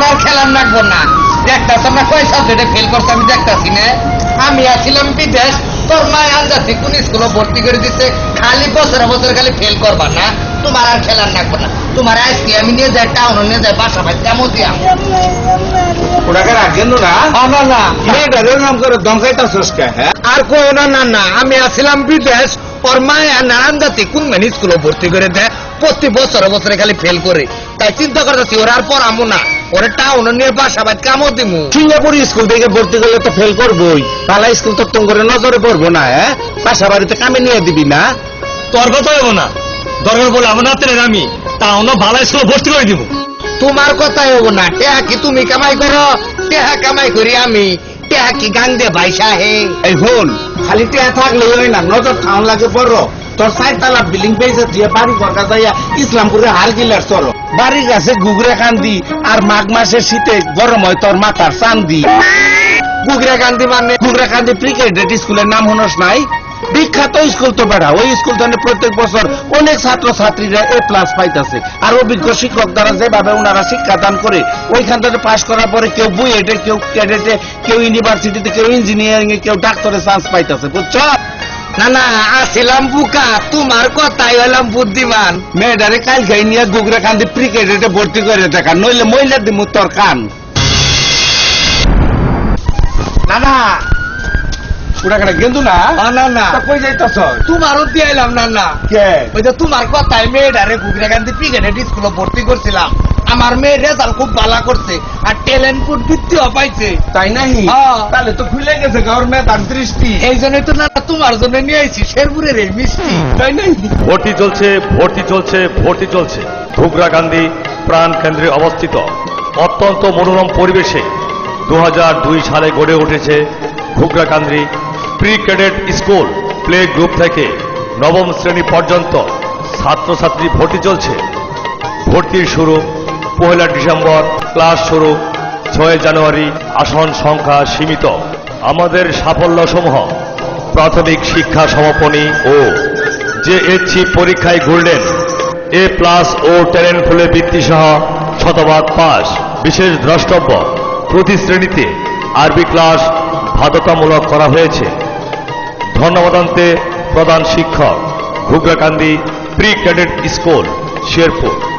খেলার লাগবো না। দেখতাছ আমরা কয় সাবজেক্টে ফেল করছি আমি দেখতাছি না। আমি আছিলাম বিদেশ তোর মায় আন্দাজি কোন স্কুলে ভর্তি করে দিচ্ছে খালি বছরে বছরে খালি ফেল করবা না। তোমার আর খেলার লাগবো না। তোমার আজকে আমি নিয়ে যাই টাউন নিয়ে যাই বাসা ভাই কেমন দিয়াম ওটাকে রাখেন না না না। মেয়েটারে নাম করে দমকাইতাছস কে হ্যাঁ? আর কো না না না। আমি আসছিলাম বিদেশ ওর মায় নানান জাতি কোন মানে স্কুলে ভর্তি করে দেয় প্রতি বছরে বছরে খালি ফেল করে। তাই চিন্তা করতেছি ওরা আর পড়ামো না। ওরে টাউন নিয়ে বাসা ভাই কেমন দিমু। সিঙ্গাপুর স্কুল থেকে ভর্তি করলে তো ফেল করবই। পালা স্কুল তো তোম করে নজরে পড়ব না হ্যাঁ? বাসা বাড়িতে কামে নিয়ে দিবি না। তোর কথা হইব না। দরকার বলে আমার নাতের আমি না ভালো স্কুলে ভর্তি করে দিব তোমার কথাই হব না টেহা কি তুমি কামাই করো? টেহা কামাই করি আমি। টেহা কি গান দে ভাইসা হে এই হন খালি টিয়া থাকলে হয় না নজর খাওয়ান লাগে পড়ো। তোর বিল্ডিং পেয়েছে তুই বাড়ি ঘরকা যাইয়া ইসলামপুরে হার গিলার চলো। বাড়ির কাছে গুগরে কান্দি, আর মাঘ মাসের শীতে গরম হয় তোর মাথার চান্দি। গুগরা গান্ধী মানে? গুগরা কান্দি ক্রিকেট স্কুলের নাম হনস নাই? বিখ্যাত স্কুল তো বেড়া, ওই স্কুল থেকে প্রত্যেক বছর অনেক ছাত্র ছাত্রীরা এ প্লাস পাইতেছে। আর অভিজ্ঞ শিক্ষক দ্বারা যেভাবে ওনারা শিক্ষাদান করে, ওইখান থেকে পাশ করার পরে কেউ বুয়েটে, কেউ ক্যাডেটে, কেউ ইউনিভার্সিটিতে কেউ ইঞ্জিনিয়ারিং এ, কেউ ডাক্তারে চান্স পাইতেছে, বুঝছ? না না আসিলাম বুকা। তোমার কথাই হলাম বুদ্ধিমান। মেয়েটারে কাল খাই নিয়ে গুগরা কান্দি ক্রিকেটে ভর্তি করে দেখা নইলে মহিলা দিমু তোর কান। না না। ওটা কেন গেন্দু না? আ, না না। কই যাইতাছ? তোমারও দিয়াইলাম না না। কে? ওই যে তোমার কথাই মেয়েটারে গুগরা গান্ধী ক্রিকেট স্কুলে ভর্তি করছিলাম। আমার মেয়ের রেজাল্ট খুব ভালো করছে আর ট্যালেন্ট ফুড বৃত্তিও পাইছে। তাই নাই হ্যাঁ। তাহলে তো খুলে গেছে গভর্নমেন্ট আর দৃষ্টি। এই জন্যই তো না তোমার জন্য নিয়ে আইছি শেরপুরের এই মিষ্টি। তাই নাই ভর্তি চলছে ভর্তি চলছে ভর্তি চলছে। ঘুগরা গান্ধী প্রাণ কেন্দ্রে অবস্থিত। অত্যন্ত মনোরম পরিবেশে দু হাজার দুই সালে গড়ে উঠেছে Ghugrakandi pre cadet school play group থেকে নবম শ্রেণি পর্যন্ত ছাত্রছাত্রী ভর্তি চলছে। ভর্তির শুরু পহেলা ডিসেম্বর ক্লাস শুরু। ছয় জানুয়ারি আসন সংখ্যা সীমিত। আমাদের সাফল্যসমূহ, প্রাথমিক শিক্ষা সমাপনী ও যে এসছি পরীক্ষায় গোল্ডেন, এ প্লাস ও ট্যালেন্ট ফুলে বৃত্তি সহ শতভাগ পাস। বিশেষ দ্রষ্টব্য, প্রতি শ্রেণীতে আরবি ক্লাস বাধ্যতামূলক করা হয়েছে। ধন্যবাদান্তে প্রধান শিক্ষক, Ghugrakandi pre cadet school, Sherpur.